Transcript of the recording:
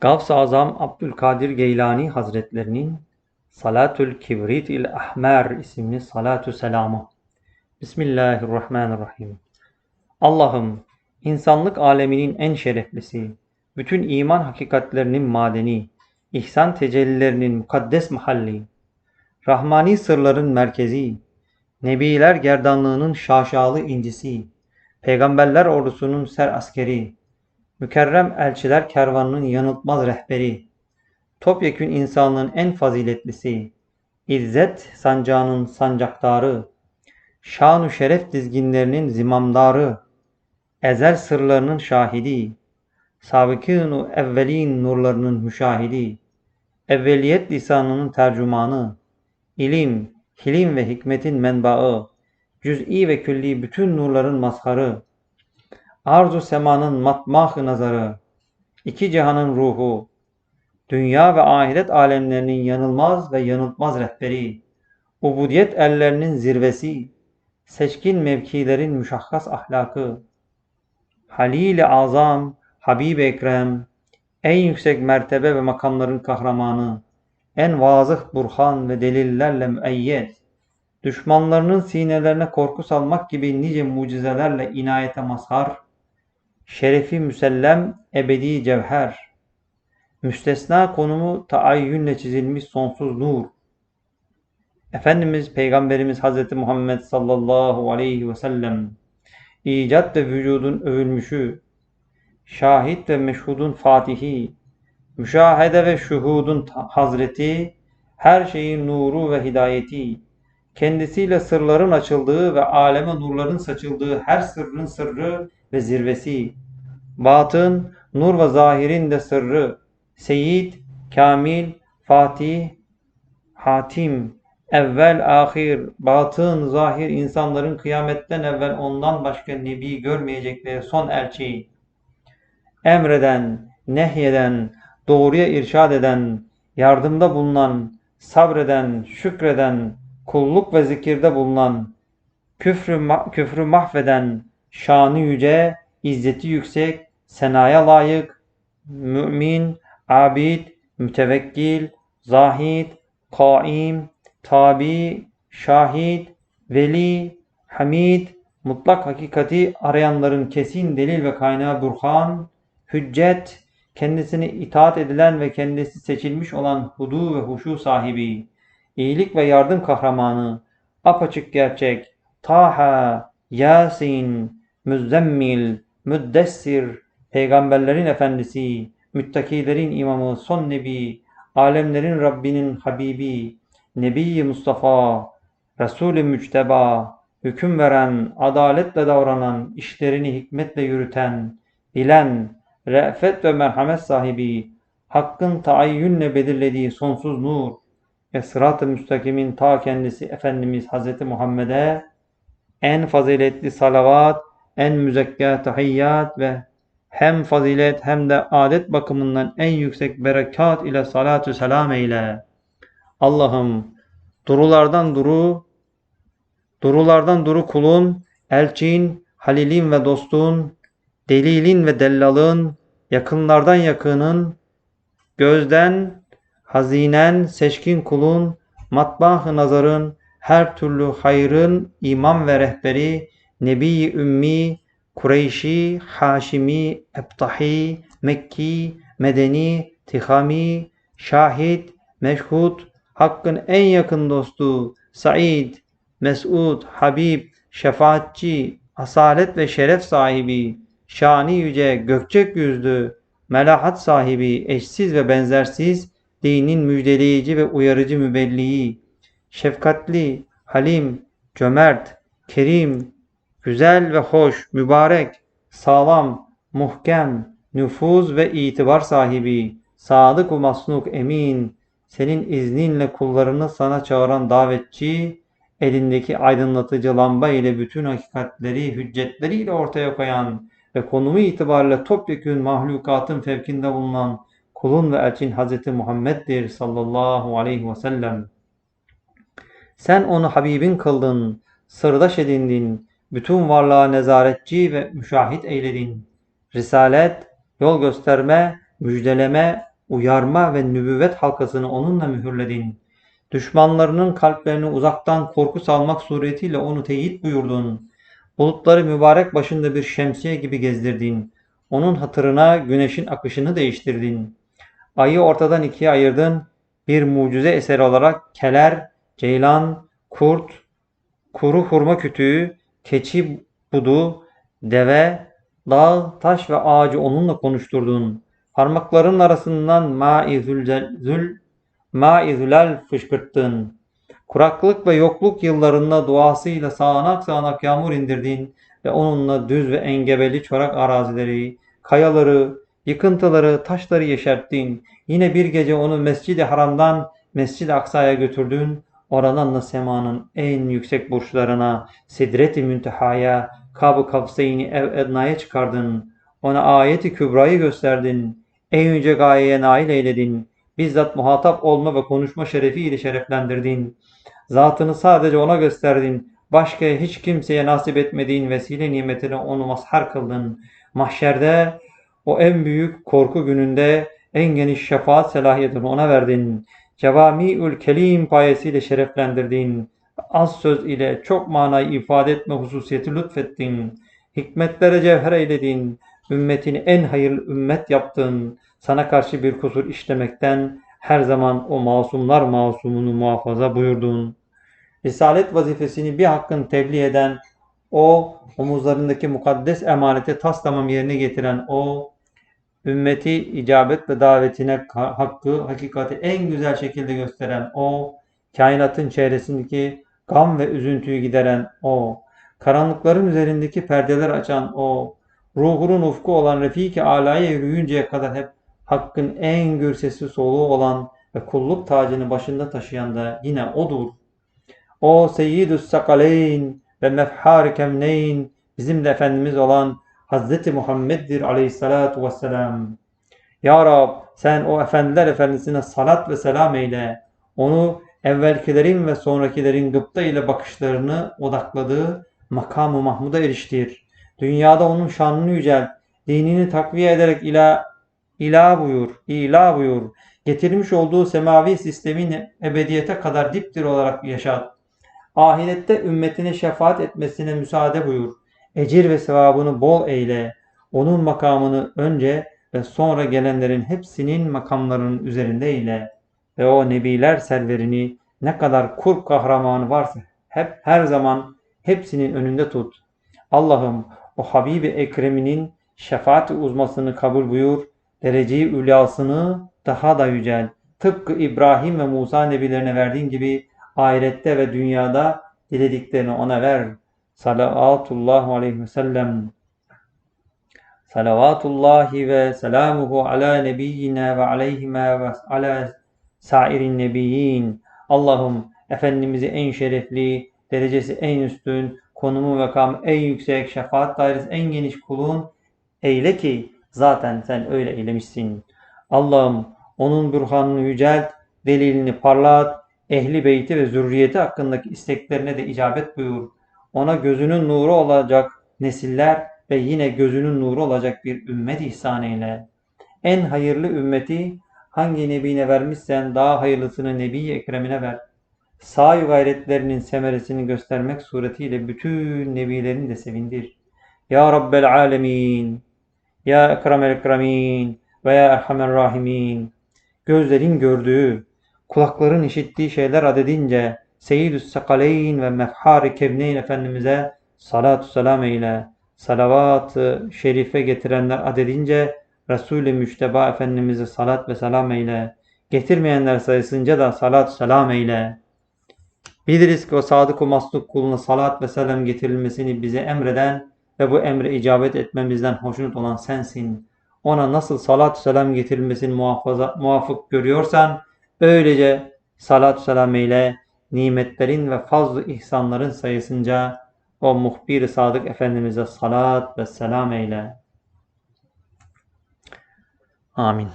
Gavs-ı Azam Abdülkadir Geylani Hazretlerinin Salatül Kibrit il Ahmer isimli salatü selamı. Bismillahirrahmanirrahim. Allah'ım insanlık aleminin en şereflisi, bütün iman hakikatlerinin madeni, ihsan tecellilerinin mukaddes mahalli, Rahmani sırların merkezi, Nebiler gerdanlığının şaşalı incisi, Peygamberler ordusunun ser askeri, mükerrem elçiler kervanının yanıltmaz rehberi, topyekün insanlığın en faziletlisi, İzzet sancağının sancaktarı, şanu şeref dizginlerinin zimamdarı, ezel sırlarının şahidi, sabıkın evvelin nurlarının müşahidi, evveliyet lisanının tercümanı, ilim, hilim ve hikmetin menbaı, cüz'i ve külli bütün nurların mazharı, arzu semanın matmah nazarı, iki cihanın ruhu, dünya ve ahiret alemlerinin yanılmaz ve yanıltmaz rehberi, ubudiyet ellerinin zirvesi, seçkin mevkilerin müşahhas ahlakı, Halil-i Azam, Habib-i Ekrem, en yüksek mertebe ve makamların kahramanı, en vazıh burhan ve delillerle müeyyed, düşmanlarının sinelerine korku salmak gibi nice mucizelerle inayete mazhar, şerefi müsellem ebedi cevher, müstesna konumu taayyünle çizilmiş sonsuz nur, Efendimiz Peygamberimiz Hz. Muhammed sallallahu aleyhi ve sellem, icat ve vücudun övülmüşü, şahit ve meşhudun fatihi, müşahede ve şuhudun hazreti, her şeyin nuru ve hidayeti, kendisiyle sırların açıldığı ve aleme nurların saçıldığı her sırrın sırrı ve zirvesi, batın, nur ve zahirin de sırrı, Seyyid, Kamil, Fatih, Hatim, evvel ahir, batın, zahir insanların kıyametten evvel ondan başka nebi görmeyecekleri son elçi, emreden, nehyeden, doğruya irşad eden, yardımda bulunan, sabreden, şükreden, kulluk ve zikirde bulunan, küfrü, küfrü mahveden, şanı yüce, izzeti yüksek, senaya layık, mümin, abid, mütevekkil, zahid, kaim, tabi, şahit, veli, hamid, mutlak hakikati arayanların kesin delil ve kaynağı burhan, hüccet, kendisine itaat edilen ve kendisi seçilmiş olan hudu ve huşu sahibi, iyilik ve yardım kahramanı, apaçık gerçek, Taha, Yasin, Müzzemmil, Müddessir, peygamberlerin efendisi, müttakilerin imamı, son nebi, alemlerin Rabbinin Habibi, Nebi Mustafa, Resul-i Mücteba, hüküm veren, adaletle davranan, işlerini hikmetle yürüten, bilen, re'fet ve merhamet sahibi, hakkın taayyünle belirlediği sonsuz nur, Esrat-ı Müstakim'in ta kendisi Efendimiz Hz. Muhammed'e en faziletli salavat, en müzekka tahiyyat ve hem fazilet hem de adet bakımından en yüksek berekat ile salatü selam eyle. Allah'ım durulardan duru, durulardan duru kulun, elçin, halilin ve dostun, delilin ve dellalın, yakınlardan yakının, gözden hazinen, seçkin kulun, matbah nazarın, her türlü hayrın imam ve rehberi, Nebi-i Ümmi, Kureyşi, Haşimi, Ebtahi, Mekki, Medeni, Tihami, Şahit, Meşhud, Hakkın en yakın dostu, Said, Mesud, Habib, Şefaatçi, asalet ve şeref sahibi, şani yüce, gökçek yüzlü, melahat sahibi, eşsiz ve benzersiz, dinin müjdeleyici ve uyarıcı mübelliği, şefkatli, halim, cömert, kerim, güzel ve hoş, mübarek, sağlam, muhkem, nüfuz ve itibar sahibi, sadık ve masnuk emin, senin izninle kullarını sana çağıran davetçi, elindeki aydınlatıcı lamba ile bütün hakikatleri, hüccetleriyle ortaya koyan ve konumu itibariyle topyekün mahlukatın fevkinde bulunan kulun ve elçin Hz. Muhammed'dir sallallahu aleyhi ve sellem. Sen onu Habibin kıldın, sırdaş edindin, bütün varlığa nezaretçi ve müşahit eyledin. Risalet, yol gösterme müjdeleme, uyarma ve nübüvvet halkasını onunla mühürledin. Düşmanlarının kalplerini uzaktan korku salmak suretiyle onu teyit buyurdun. Bulutları mübarek başında bir şemsiye gibi gezdirdin. Onun hatırına güneşin akışını değiştirdin. Ayı ortadan ikiye ayırdın. Bir mucize eseri olarak keler, ceylan, kurt, kuru hurma kütüğü, keçi budu, deve, dağ, taş ve ağacı onunla konuşturdun. Parmakların arasından ma-i zülcel- zül, ma-i zülal fışkırttın. Kuraklık ve yokluk yıllarında duasıyla sağanak sağanak yağmur indirdin ve onunla düz ve engebeli çorak arazileri, kayaları, yıkıntıları, taşları yeşerttin. Yine bir gece onu Mescid-i Haram'dan Mescid-i Aksa'ya götürdün. Oradan da semanın en yüksek burçlarına, Sidret-i Münteha'ya, Kab-ı Kavseyni Ev Edna'ya çıkardın. Ona ayeti kübrayı gösterdin. En yüce gayeye nail eyledin. Bizzat muhatap olma ve konuşma şerefiyle şereflendirdin. Zatını sadece ona gösterdin. Başka hiç kimseye nasip etmediğin vesile nimetine onu mazhar kıldın. Mahşerde o en büyük korku gününde en geniş şefaat selahiyetini ona verdin. Cevamiül kelim payesiyle şereflendirdin. Az söz ile çok manayı ifade etme hususiyeti lütfettin. Hikmetlere cevher eyledin. Ümmetini en hayırlı ümmet yaptın. Sana karşı bir kusur işlemekten her zaman o masumlar masumunu muhafaza buyurdun. Risalet vazifesini bir hakkın tebliğ eden, o omuzlarındaki mukaddes emaneti tas tamam yerine getiren o, ümmeti icabet ve davetine hakkı, hakikati en güzel şekilde gösteren o, kainatın çevresindeki gam ve üzüntüyü gideren o, karanlıkların üzerindeki perdeler açan o, ruhunun ufku olan Refik-i Ala'ya yürüyünceye kadar hep hakkın en gür sesli soluğu olan ve kulluk tacını başında taşıyan da yine odur. O Seyyidü Sakaleyn ve Mefhar Kemneyn bizim de Efendimiz olan Hazreti Muhammed'dir aleyhissalatu vesselam. Ya Rab sen o efendiler efendisine salat ve selam eyle. Onu evvelkilerin ve sonrakilerin gıpta ile bakışlarını odakladığı makamı Mahmud'a eriştir. Dünyada onun şanını yücelt. Dinini takviye ederek ila, ila buyur, ila buyur. Getirmiş olduğu semavi sistemin ebediyete kadar diptir olarak yaşat. Ahirette ümmetine şefaat etmesine müsaade buyur. Ecir ve sevabını bol eyle. Onun makamını önce ve sonra gelenlerin hepsinin makamlarının üzerinde eyle. Ve o nebiler serverini ne kadar kurp kahramanı varsa hep her zaman hepsinin önünde tut. Allah'ım o Habibi Ekrem'inin şefaat uzmasını kabul buyur. Dereceyi ülyasını daha da yücel. Tıpkı İbrahim ve Musa nebilerine verdiğin gibi ahirette ve dünyada dilediklerini ona ver. Salavatullahu aleyhi ve sellem. Salavatullahi ve selamuhu ala nebiyyina ve aleyhime ve ala sairin nebiyyin. Allah'ım Efendimiz'i en şerefli, derecesi en üstün, konumu ve makamı en yüksek, şefaat dairesi en geniş kulun eyle ki zaten sen öyle eylemişsin. Allah'ım onun bürhanını yücelt, delilini parlat, ehli beyti ve zürriyeti hakkındaki isteklerine de icabet buyur. Ona gözünün nuru olacak nesiller ve yine gözünün nuru olacak bir ümmet ihsan eyle. En hayırlı ümmeti hangi nebine vermişsen daha hayırlısını Nebi Ekrem'ine ver. Sağ gayretlerinin semeresini göstermek suretiyle bütün nebilerini de sevindir. Ya Rabbel Alemin, Ya Ekremel Ekremin ve Ya Erhamer Rahimin. Gözlerin gördüğü, kulakların işittiği şeyler adedince Seyyidü Sakaleyn ve Mefhar-ı Kevneyn Efendimiz'e salatu selam eyle. Salavat-ı şerife getirenler adedince Resul-i Müşteba Efendimiz'e salat ve selam eyle. Getirmeyenler sayısınca da salat selam eyle. Biliriz ki o sadık o masluk kuluna salat ve selam getirilmesini bize emreden ve bu emre icabet etmemizden hoşnut olan sensin. Ona nasıl salat selam getirilmesini muhafaza, muvafık görüyorsan öylece salat selam eyle nimetlerin ve fazl ihsanların sayısınca o muhbir sadık Efendimiz'e salat ve selam eyle. Amin.